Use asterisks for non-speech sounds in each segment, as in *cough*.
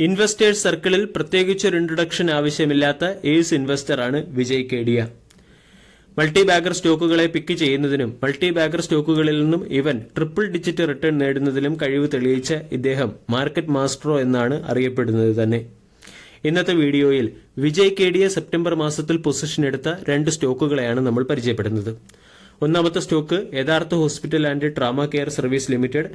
Investors സർക്കിളിൽ പ്രത്യേകിച്ചൊരു introduction ആവശ്യമില്ലാത്ത ഏസ് ഇൻവെസ്റ്ററാണ് വിജയ് കേഡിയ മൾട്ടി ബാഗർ സ്റ്റോക്കുകളെ പിക്ക് ചെയ്യുന്നതിനും മൾട്ടി ബാഗർ സ്റ്റോക്കുകളിൽ നിന്നും ഇവൻ ട്രിപ്പിൾ ഡിജിറ്റ് റിട്ടേൺ നേടുന്നതിലും കഴിവ് തെളിയിച്ച ഇദ്ദേഹം മാർക്കറ്റ് മാസ്റ്ററോ എന്നാണ് അറിയപ്പെടുന്നത് തന്നെ. ഇന്നത്തെ വീഡിയോയിൽ വിജയ് കേഡിയ സെപ്റ്റംബർ മാസത്തിൽ പൊസിഷൻ എടുത്ത രണ്ട് സ്റ്റോക്കുകളെയാണ് നമ്മൾ പരിചയപ്പെടുന്നത്. ഒന്നാമത്തെ stock Yatharth hospital and trauma care service limited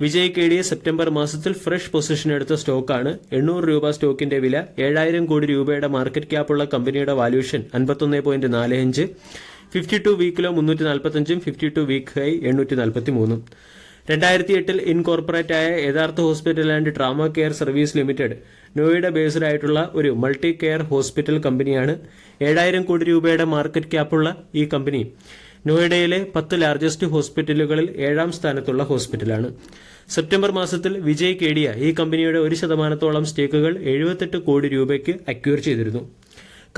Vijay Kedia September മാസത്തിൽ ഫ്രഷ് പൊസിഷൻ എടുത്ത സ്റ്റോക്കാണ് എണ്ണൂറ് രൂപ സ്റ്റോക്കിന്റെ വില ഏഴായിരം കോടി രൂപയുടെ മാർക്കറ്റ് ക്യാപ്പുള്ള കമ്പനിയുടെ വാല്യൂഷൻ അൻപത്തൊന്ന് പോയിന്റ് നാല് അഞ്ച് ഫിഫ്റ്റി ടു വീക്കിലോ മുന്നൂറ്റി നാൽപ്പത്തഞ്ചും ഫിഫ്റ്റി ടു വീക്ക് ഹൈ എണ്ണൂറ്റി നാൽപ്പത്തി മൂന്നും രണ്ടായിരത്തി എട്ടിൽ ഇൻകോർപ്പറേറ്റ് ആയ Yatharth hospital and trauma care service limited Noida based ആയിട്ടുള്ള ഒരു മൾട്ടി കെയർ ഹോസ്പിറ്റൽ കമ്പനിയാണ് ഏഴായിരം കോടി രൂപയുടെ മാർക്കറ്റ് ക്യാപ്പുള്ള ഈ കമ്പനി നോയിഡയിലെ പത്ത് ലാർജസ്റ്റ് ഹോസ്പിറ്റലുകളിൽ ഏഴാം സ്ഥാനത്തുള്ള ഹോസ്പിറ്റലാണ്. സെപ്റ്റംബർ മാസത്തിൽ വിജയ് കേഡിയ ഈ കമ്പനിയുടെ ഒരു ശതമാനത്തോളം സ്റ്റേക്കുകൾ എഴുപത്തെട്ട് കോടി രൂപയ്ക്ക് അക്യൂർ ചെയ്തിരുന്നു.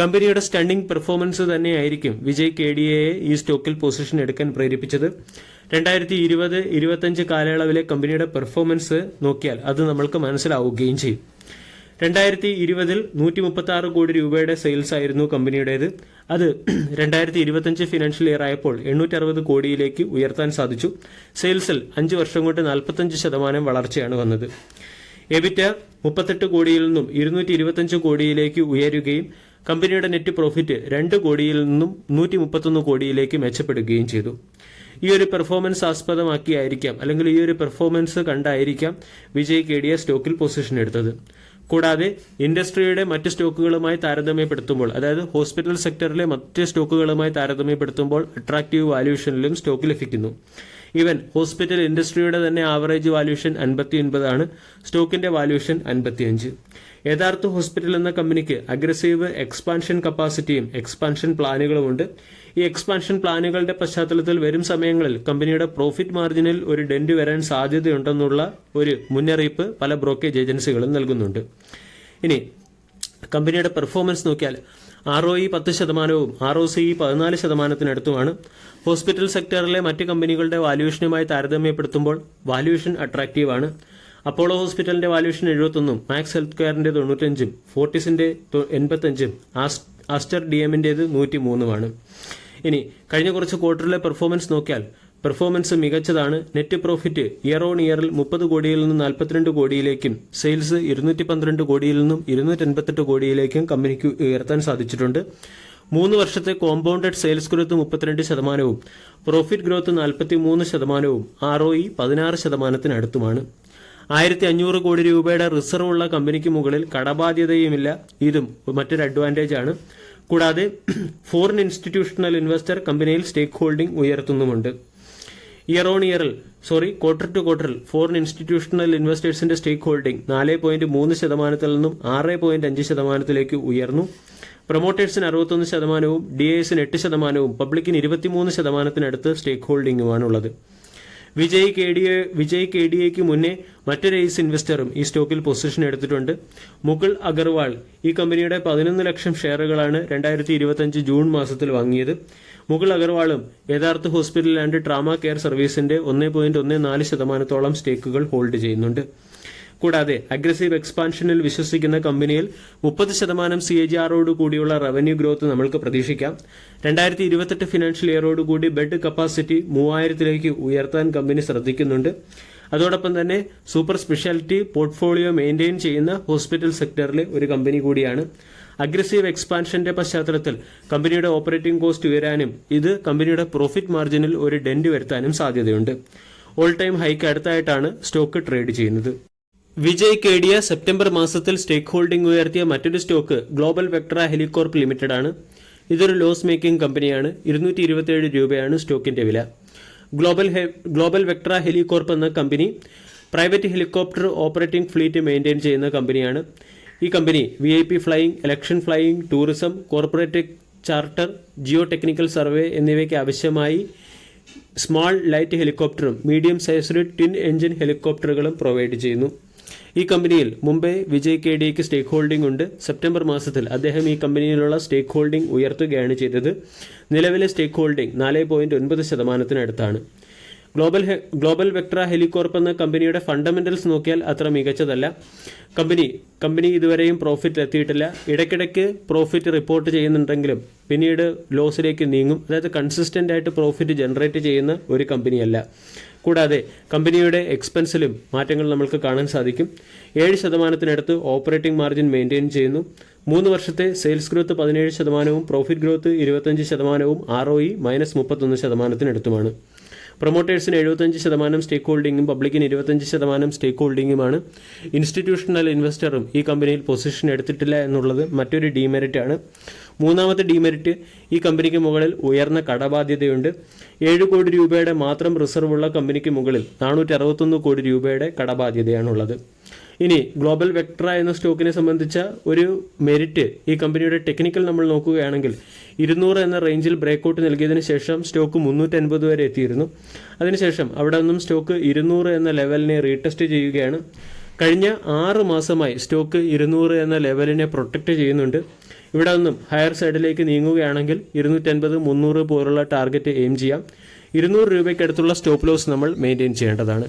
കമ്പനിയുടെ സ്റ്റണ്ടിംഗ് പെർഫോമൻസ് തന്നെയായിരിക്കും വിജയ് കേഡിയയെ ഈ സ്റ്റോക്കിൽ പൊസിഷൻ എടുക്കാൻ പ്രേരിപ്പിച്ചത്. രണ്ടായിരത്തി ഇരുപത് ഇരുപത്തഞ്ച് കാലയളവിലെ കമ്പനിയുടെ പെർഫോമൻസ് നോക്കിയാൽ അത് നമ്മൾക്ക് മനസ്സിലാവുകയും ചെയ്യും. രണ്ടായിരത്തി ഇരുപതിൽ നൂറ്റി മുപ്പത്തി ആറ് കോടി രൂപയുടെ സെയിൽസ് ആയിരുന്നു കമ്പനിയുടേത്. അത് *clears throat* രണ്ടായിരത്തി ഇരുപത്തഞ്ച് ഫിനാൻഷ്യൽ ഇയർ ആയപ്പോൾ എണ്ണൂറ്റി അറുപത് കോടിയിലേക്ക് ഉയർത്താൻ സാധിച്ചു. സെയിൽസിൽ അഞ്ച് വർഷം കൊണ്ട് നാൽപ്പത്തഞ്ച് ശതമാനം വളർച്ചയാണ് വന്നത്. എബിറ്റ മുപ്പത്തെട്ട് കോടിയിൽ നിന്നും ഇരുന്നൂറ്റി ഇരുപത്തഞ്ച് കോടിയിലേക്ക് ഉയരുകയും കമ്പനിയുടെ നെറ്റ് പ്രോഫിറ്റ് രണ്ട് കോടിയിൽ നിന്നും നൂറ്റി മുപ്പത്തൊന്ന് കോടിയിലേക്ക് മെച്ചപ്പെടുകയും ചെയ്തു. ഈ ഒരു പെർഫോമൻസ് ആസ്പദമാക്കിയായിരിക്കാം അല്ലെങ്കിൽ ഈ ഒരു പെർഫോമൻസ് കണ്ടായിരിക്കാം വിജയ് കേഡിയ സ്റ്റോക്കിൽ പൊസിഷൻ എടുത്തത്. കൂടാതെ ഇൻഡസ്ട്രിയുടെ മറ്റ് സ്റ്റോക്കുകളുമായി താരതമ്യപ്പെടുത്തുമ്പോൾ അതായത് ഹോസ്പിറ്റൽ സെക്ടറിലെ മറ്റ് സ്റ്റോക്കുകളുമായി താരതമ്യപ്പെടുത്തുമ്പോൾ അട്രാക്റ്റീവ് വാല്യൂഷനിലും സ്റ്റോക്ക് ലഭിക്കുന്നു. ഈവൻ ഹോസ്പിറ്റൽ ഇൻഡസ്ട്രിയുടെ തന്നെ ആവറേജ് വാല്യൂഷൻ അൻപത്തി ഒൻപതാണ് സ്റ്റോക്കിന്റെ വാല്യൂഷൻ അൻപത്തിയഞ്ച്. യഥാർത്ഥ ഹോസ്പിറ്റൽ എന്ന കമ്പനിക്ക് അഗ്രസീവ് എക്സ്പാൻഷൻ കപ്പാസിറ്റിയും എക്സ്പാൻഷൻ പ്ലാനുകളും ഉണ്ട്. ഈ എക്സ്പാൻഷൻ പ്ലാനുകളുടെ പശ്ചാത്തലത്തിൽ വരും സമയങ്ങളിൽ കമ്പനിയുടെ പ്രോഫിറ്റ് മാർജിനിൽ ഒരു ഡെന്റ് വരാൻ സാധ്യതയുണ്ടെന്നുള്ള ഒരു മുന്നറിയിപ്പ് പല ബ്രോക്കേജ് ഏജൻസികളും നൽകുന്നുണ്ട്. ഇനി കമ്പനിയുടെ പെർഫോമൻസ് നോക്കിയാൽ ആർ ഒ ഇ പത്ത് ശതമാനവും ആർ ഒ സി പതിനാല് ശതമാനത്തിനടുത്തുമാണ്. ഹോസ്പിറ്റൽ സെക്ടറിലെ മറ്റ് കമ്പനികളുടെ വാല്യൂഷനുമായി താരതമ്യപ്പെടുത്തുമ്പോൾ അട്രാക്റ്റീവ് ആണ് അപ്പോളോ ഹോസ്പിറ്റലിന്റെ വാല്യൂഷൻ എഴുപത്തൊന്നും മാക്സ് ഹെൽത്ത് കെയറിന്റെ തൊണ്ണൂറ്റഞ്ചും ഫോർട്ടിസിന്റെ എൺപത്തഞ്ചും ആസ്റ്റർ ഡി എമ്മിന്റേത് നൂറ്റി മൂന്നുമാണ് ഇനി കഴിഞ്ഞ കുറച്ച് ക്വാർട്ടറിലെ പെർഫോമൻസ് നോക്കിയാൽ പെർഫോമൻസ് മികച്ചതാണ്. നെറ്റ് പ്രോഫിറ്റ് ഇയർ ഓൺ ഇയറിൽ മുപ്പത് കോടിയിൽ നിന്ന് നാൽപ്പത്തിരണ്ട് കോടിയിലേക്കും സെയിൽസ് ഇരുന്നൂറ്റി പന്ത്രണ്ട് കോടിയിൽ നിന്നും ഇരുന്നൂറ്റി കോടിയിലേക്കും കമ്പനിക്ക് ഉയർത്താൻ സാധിച്ചിട്ടുണ്ട്. മൂന്ന് വർഷത്തെ കോമ്പൗണ്ടഡ് സെയിൽസ് ഗ്രോത്ത് മുപ്പത്തിരണ്ട് ശതമാനവും പ്രോഫിറ്റ് ഗ്രോത്ത് നാൽപ്പത്തി മൂന്ന് ശതമാനവും ആർ ഒ ഇ പതിനാറ് ശതമാനത്തിനടുത്തുമാണ്. ആയിരത്തി അഞ്ഞൂറ് കോടി രൂപയുടെ റിസർവ് ഉള്ള കമ്പനിക്ക് മുകളിൽ കടബാധ്യതയുമില്ല. ഇതും മറ്റൊരു അഡ്വാന്റേജ് ആണ്. കൂടാതെ ഫോറിൻ ഇൻസ്റ്റിറ്റ്യൂഷണൽ ഇൻവെസ്റ്റർ കമ്പനിയിൽ സ്റ്റേക്ക് ഹോൾഡിംഗ് ഉയർത്തുന്നുമുണ്ട്. ഇയർ ഓൺ ഇയറിൽ സോറി ക്വാർട്ടർ ടു ക്വാർട്ടറിൽ ഫോറിൻ ഇൻസ്റ്റിറ്റ്യൂഷണൽ ഇൻവെസ്റ്റേഴ്സിന്റെ സ്റ്റേക്ക് ഹോൾഡിംഗ് നാല് പോയിന്റ് മൂന്ന് ശതമാനത്തിൽ നിന്നും ആറ് പോയിന്റ് അഞ്ച് ശതമാനത്തിലേക്ക് ഉയർന്നു. പ്രൊമോട്ടേഴ്സിന് അറുപത്തൊന്ന് ശതമാനവും ഡി എസിന് എട്ട് ശതമാനവും പബ്ലിക്കിന് ഇരുപത്തിമൂന്ന് ശതമാനത്തിനടുത്ത് stake ഹോൾഡിംഗുമാണുള്ളത് Vijay K D A Vijay K D എക്ക് മുന്നേ മറ്റൊരു ഐസ് ഇൻവെസ്റ്ററും ഈ സ്റ്റോക്കിൽ പൊസിഷൻ എടുത്തിട്ടുണ്ട്. മുകുൾ അഗർവാൾ ഈ കമ്പനിയുടെ പതിനൊന്ന് ലക്ഷം ഷെയറുകളാണ് രണ്ടായിരത്തി ഇരുപത്തിയഞ്ച് ജൂൺ മാസത്തിൽ വാങ്ങിയത്. Mukul അഗർവാളും Yatharth hospital and trauma care സർവീസിന്റെ ഒന്ന് പോയിന്റ് ഒന്ന് നാല് ശതമാനത്തോളം സ്റ്റേക്കുകൾ ഹോൾഡ് ചെയ്യുന്നുണ്ട്. കൂടാതെ അഗ്രസീവ് എക്സ്പാൻഷനിൽ വിശ്വസിക്കുന്ന കമ്പനിയിൽ മുപ്പത് ശതമാനം സി എ ജി ആറോട് കൂടിയുള്ള റവന്യൂ ഗ്രോത്ത് നമ്മൾക്ക് പ്രതീക്ഷിക്കാം. രണ്ടായിരത്തി ഇരുപത്തെട്ട് ഫിനാൻഷ്യൽ ഇയറോട് കൂടി ബെഡ് കപ്പാസിറ്റി മൂവായിരത്തിലേക്ക് ഉയർത്താൻ കമ്പനി ശ്രദ്ധിക്കുന്നുണ്ട്. അതോടൊപ്പം തന്നെ സൂപ്പർ സ്പെഷ്യാലിറ്റി പോർട്ട്ഫോളിയോ മെയിന്റെയിൻ ചെയ്യുന്ന ഹോസ്പിറ്റൽ സെക്ടറിലെ ഒരു കമ്പനി കൂടിയാണ്. അഗ്രസീവ് എക്സ്പാൻഷന്റെ പശ്ചാത്തലത്തിൽ കമ്പനിയുടെ ഓപ്പറേറ്റിംഗ് കോസ്റ്റ് ഉയരാനും ഇത് കമ്പനിയുടെ പ്രോഫിറ്റ് മാർജിനിൽ ഒരു ഡെന്റ് വരുത്താനും സാധ്യതയുണ്ട്. ഓൾ ടൈം ഹൈക്ക് അടുത്തായിട്ടാണ് സ്റ്റോക്ക് ട്രേഡ് ചെയ്യുന്നത്. വിജയ് കേടിയ സെപ്റ്റംബർ മാസത്തിൽ സ്റ്റേക്ക് ഹോൾഡിംഗ് ഉയർത്തിയ മറ്റൊരു stock Global Vectra Helicorp limited ആണ് ഇതൊരു ലോസ് മേക്കിംഗ് കമ്പനിയാണ്. ഇരുന്നൂറ്റി ഇരുപത്തിയേഴ് രൂപയാണ് സ്റ്റോക്കിന്റെ വില. ഗ്ലോബൽ ഗ്ലോബൽ വെക്ട്ര ഹെലികോർപ്പ് എന്ന company private helicopter operating fleet maintain ചെയ്യുന്ന കമ്പനിയാണ്. ഈ company V I P flying election flying tourism corporate charter geotechnical survey എന്നിവയ്ക്ക് ആവശ്യമായി സ്മാൾ ലൈറ്റ് ഹെലികോപ്റ്ററും മീഡിയം സൈസ്ഡ് ട്വിൻ എഞ്ചിൻ ഹെലികോപ്റ്ററുകളും പ്രൊവൈഡ് ചെയ്യുന്നു. ഈ കമ്പനിയിൽ മുംബൈ വിജയ് കെ ഡിക്ക് സ്റ്റേക്ക് ഹോൾഡിംഗ് ഉണ്ട്. സെപ്റ്റംബർ മാസത്തിൽ അദ്ദേഹം ഈ കമ്പനിയിലുള്ള സ്റ്റേക്ക് ഹോൾഡിംഗ് ഉയർത്തുകയാണ് ചെയ്തത്. നിലവിലെ സ്റ്റേക്ക് ഹോൾഡിംഗ് നാല് പോയിന്റ് ഒൻപത് ശതമാനത്തിനടുത്താണ്. ഗ്ലോബൽ ഗ്ലോബൽ വെക്ട്ര ഹെലികോർപ്പ് എന്ന കമ്പനിയുടെ ഫണ്ടമെന്റൽസ് നോക്കിയാൽ അത്ര മികച്ചതല്ല. കമ്പനി കമ്പനി ഇതുവരെയും പ്രോഫിറ്റ് എത്തിയിട്ടില്ല. ഇടയ്ക്കിടയ്ക്ക് പ്രോഫിറ്റ് റിപ്പോർട്ട് ചെയ്യുന്നുണ്ടെങ്കിലും പിന്നീട് ലോസിലേക്ക് നീങ്ങും. അതായത് കൺസിസ്റ്റന്റ് ആയിട്ട് പ്രോഫിറ്റ് ജനറേറ്റ് ചെയ്യുന്ന ഒരു കമ്പനിയല്ല. കൂടാതെ കമ്പനിയുടെ എക്സ്പെൻസിലും മാറ്റങ്ങൾ നമുക്ക് കാണാൻ സാധിക്കും. ഏഴ് ശതമാനത്തിനടുത്ത് ഓപ്പറേറ്റിംഗ് മാർജിൻ മെയിന്റെയിൻ ചെയ്യുന്നു. മൂന്ന് വർഷത്തെ സെയിൽസ് ഗ്രോത്ത് പതിനേഴ് ശതമാനവും പ്രോഫിറ്റ് ഗ്രോത്ത് ഇരുപത്തഞ്ച് ശതമാനവും ആർ ഒ ഇ മൈനസ് മുപ്പത്തൊന്ന് ശതമാനത്തിനടുത്തുമാണ്. പ്രൊമോട്ടേഴ്സിന് എഴുപത്തഞ്ച് ശതമാനം സ്റ്റേക്ക് ഹോൾഡിംഗും പബ്ലിക്കിന് ഇരുപത്തഞ്ച് ശതമാനം സ്റ്റേക്ക് ഹോൾഡിംഗുമാണ് ഇൻസ്റ്റിറ്റ്യൂഷണൽ ഇൻവെസ്റ്ററും ഈ കമ്പനിയിൽ പൊസിഷൻ എടുത്തിട്ടില്ല എന്നുള്ളത് മറ്റൊരു ഡിമെറിറ്റ് ആണ് മൂന്നാമത്തെ ഡിമെറിറ്റ് ഈ കമ്പനിക്ക് മുകളിൽ ഉയർന്ന കടബാധ്യതയുണ്ട്. ഏഴ് കോടി രൂപയുടെ മാത്രം റിസർവ് ഉള്ള കമ്പനിക്ക് മുകളിൽ നാനൂറ്റി കോടി രൂപയുടെ കടബാധ്യതയാണുള്ളത്. ഇനി ഗ്ലോബൽ വെക്ടറ എന്ന സ്റ്റോക്കിനെ സംബന്ധിച്ച ഒരു മെരിറ്റ് ഈ കമ്പനിയുടെ ടെക്നിക്കൽ നമ്മൾ നോക്കുകയാണെങ്കിൽ ഇരുന്നൂറ് എന്ന റേഞ്ചിൽ ബ്രേക്കൗട്ട് നൽകിയതിന് ശേഷം സ്റ്റോക്ക് മുന്നൂറ്റി അൻപത് വരെ എത്തിയിരുന്നു. അതിനുശേഷം അവിടെ നിന്നും സ്റ്റോക്ക് ഇരുന്നൂറ് എന്ന ലെവലിനെ റീടെസ്റ്റ് ചെയ്യുകയാണ്. കഴിഞ്ഞ ആറ് മാസമായി സ്റ്റോക്ക് ഇരുന്നൂറ് എന്ന ലെവലിനെ പ്രൊട്ടക്റ്റ് ചെയ്യുന്നുണ്ട്. ഇവിടെ നിന്നും ഹയർ സൈഡിലേക്ക് നീങ്ങുകയാണെങ്കിൽ ഇരുന്നൂറ്റൻപത് മുന്നൂറ് പോലുള്ള ടാർഗറ്റ് എയിം ചെയ്യാം. ഇരുന്നൂറ് രൂപയ്ക്കടുത്തുള്ള സ്റ്റോപ്പ് ലോസ് നമ്മൾ മെയിന്റെയിൻ ചെയ്യേണ്ടതാണ്.